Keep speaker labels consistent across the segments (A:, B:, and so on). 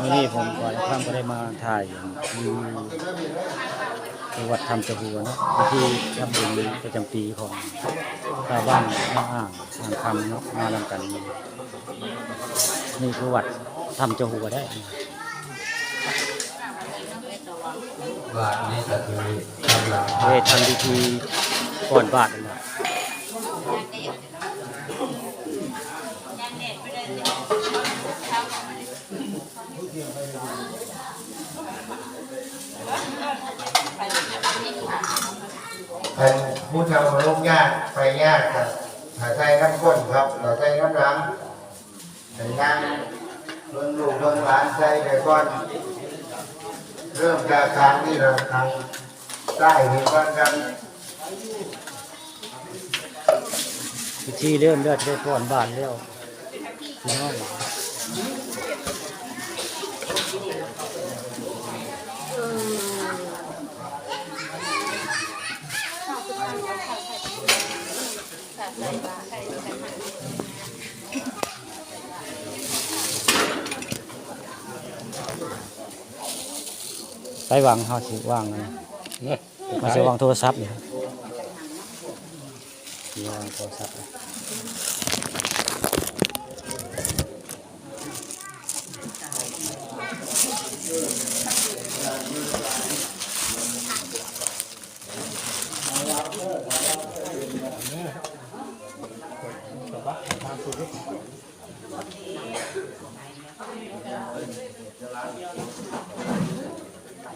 A: มื่อนี้ผมก็ได้ข้ามก็ได้มาถ่ายอยู่ที่วัดธรรมจหัวนะพิธีทำบุญประจำปีของชาวบ้านอ่าอ่างอ่างคำเนาะมาลำกัน นี่คือวัดธรรมจหัวได้
B: ว่านี่ก็คือทำหลัง
A: เวททำพิธีก่อนบาทนะ
B: ท่านผู้นำมาลงยากไปยากครับถ้าใช้น้ำข้นครับเราใช้น้ำล้างแต่ย่างเบิ่งลูกเบิ่งหลานใช้ไปก่อนเริ่มจากทางที่เราทางใต้นี่ก่อนครับ
A: พิธีเริ่มเลือดได้ก่อนบาทแล้วน้อง ไปวางเขาสิวางเลยมาใสิวางโทรศัพท์เนี่สิวางโทรศัพท์เ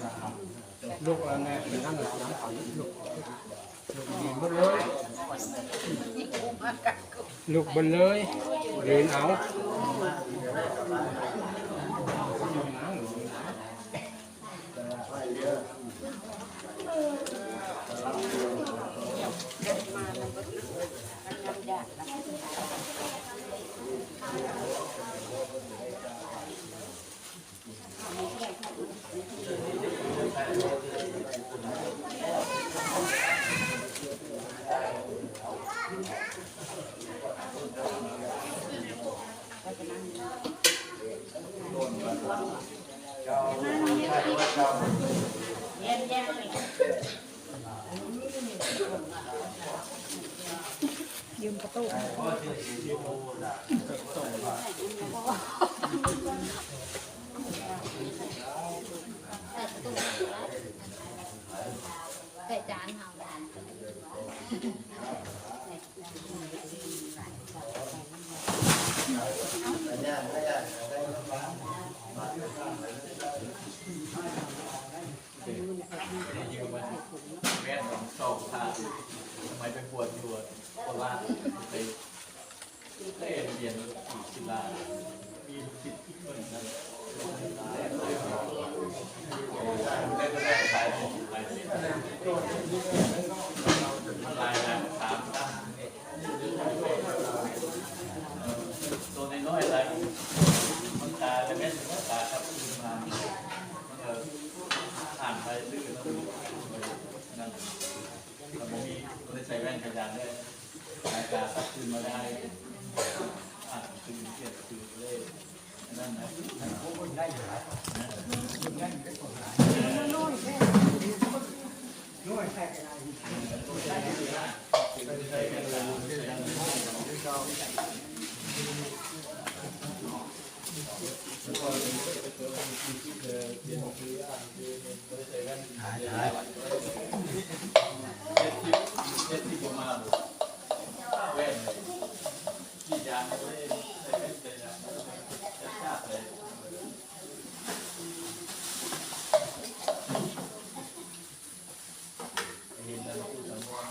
A: ลย
C: ลูกอะไรเป็นนั่งหลังห ยืนบนเลยลูกบนเลยยืนเอา
D: ใส่จานเฮา
E: แม่ของสองทาทำไมไปปวดตัวเพราชไปได้เรียนที่ศิลามีสิทธิ์ที่คนนั้นได้ก็ได้ขายของไปลายนะสามตั้งตัวน้อยๆอะไรมันตาจะแม่นว่าตาครับมาเออ ไปซื้อแล้วนั่นเราไม่มีคนได้ใส่แว่นขยานได้รายการตัดคืนมาได้อ่านคือเกียรติคือเลขนั่นนะพวกคนได้อยู่แล้วเจ็ดที่ผมมาบุแว่นกี่ ยางไม่ได้ใส่แว่นเลยนะชาติเลยเห็นแล้วพูดสังวร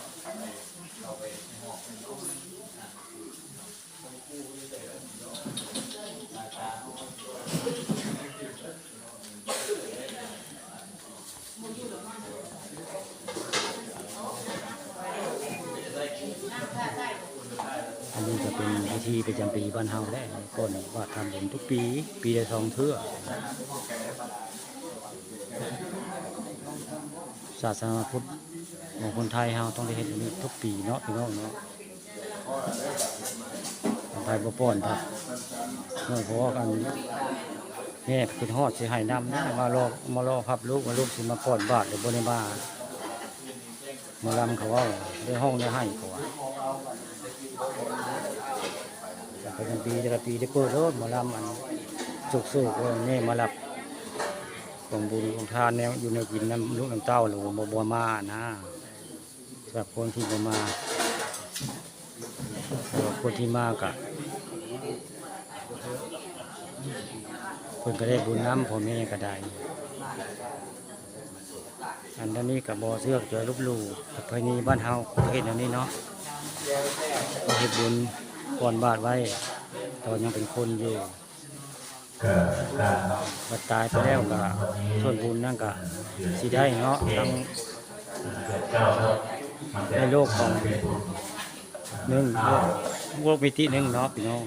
E: เราไปหอกเป็นกุ้งอะต้องกู้ที่ใส่แว่นเนาะราคา
A: อันนี้จะ เป็นพิธีประจำปีบ้านเฮาได้ก่อนว่าทำบุญทุกปี ปีละสองเทื่อศาสนาพุทธของคนไทยเฮาต้องได้เห็นนนี้ทุกปีเนาะพี่น้องเนาะคนไทยบ่ป้อนครับเมื่อพราะว่ากันแม่คือฮอดสิให้นำมารอมารอพับลูกมาลูกสิมาป้อนบาทหรือบ่ได้มามาลำเขาว่าได้ห้องได้ให้เขาว่า แต่ก็ยังปีแต่ละปีได้เปิดรถหมาลำอันสุกๆว่านี่มารับของบุญของทานแนวอยู่ในกินน้ำลูกน้ำเต้าหรือบ่บ่มานะสำหรับคนที่บ่มาสำหรับคนที่มากะเพิ่นก็ได้บุญน้ำพ่อแม่ก็ได้อันนี้กับบอเสื้อเจอลูกลูกประเพณีบ้านเฮาประเทศอันนี้เนาะเฮ็ดบุญก่อนบาทไว้ ตอนยังเป็นคนอยู่บัดตายไปแล้วก็ส่วนบุญนั่นก็สิได้เนาะทั้งในโลกของหนึ่งโลกโลกมิติหนึ่งเนาะพี่น้อง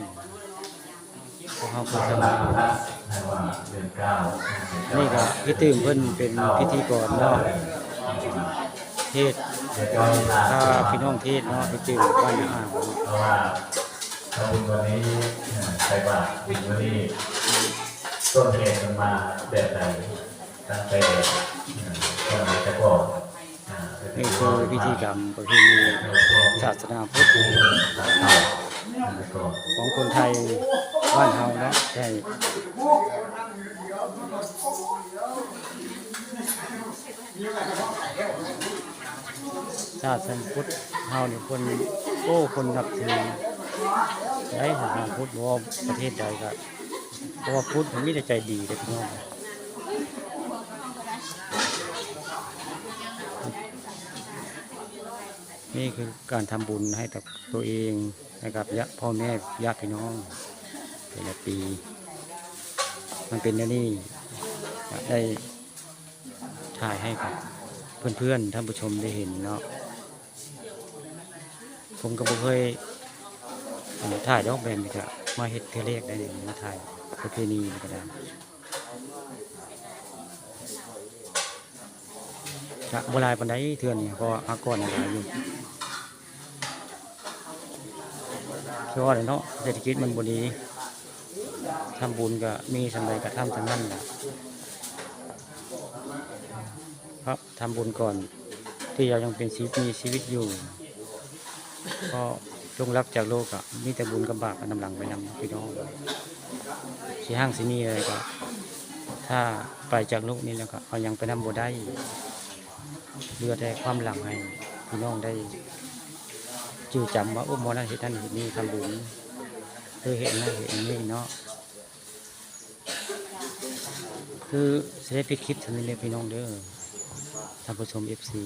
A: พวกเฮาก็ทำนี่ก็พี่ตื่มเพิ่นเป็นพิธีกรเนาะเทศถ้าพี่น้องเทศเนาะพี่ตื่มบ้านอ่าง
F: เพราะว่า ทำบุญวันนี้ใครว่าบุญวันนี้ต้นเหตุมันมาแบบไหนตั้งแต่ตอนไหนแต่ก่อน
A: นี่คือพิธีกรรมประเพณีศาสนาพุทธของคนไทยบ้านเฮานะใช่ศาสนาพุทธเฮานี่คนโอ้คนนับถือ ได้ศาพุทธว่าประเทศใดก็เพราะว่าพุทธมันมีแต่ใจดีเด้อพี่น้องนี่คือการทำบุญให้กับตัวเองนะครับยะพ่อแม่ญาติพี่น้องแต่ละปี มันเป็นนี้ได้ถ่ายให้กับ เพื่อนๆท่านผู้ชมได้เห็นเนาะผมก็บ่เคย เอ่อถ่ายดอกแบบนี้ก็มาเฮ็ดเทเลกได้เลยมาถ่ายประเพณีนี่ก็ได้จะโบราณปันไดเทือนนี่ก็อากรอะไรอยู่เพราะว่าอะไรเนาะเศรษฐกิจมันบดีทำบุญก็มีสำไรก็ทำทั้งนั้นแหละครับทำบุญก่อนที่เรายังเป็นชีวิตมีชีวิตอยู่ ก็ จงรับจากโลกอะมีแต่บุญกับบาปกันนำหลังไปนำพี่น้องสีห้างสีนี้อะไรก็ถ้าไปจากโลกนี้แล้วก็เอายังไปนำบ่ได้เหลือแต่ความหลังให้พี่น้องได้จือจำว่าโอ้หมอนั่นเหตุนั่นเหตุนี้ทำบุญคือเหตุนั้นเหตุนี้เนาะคือเสด็จพิคิดทันนี้เลยพี่น้องเด้อท่านผู้ชมเอฟซี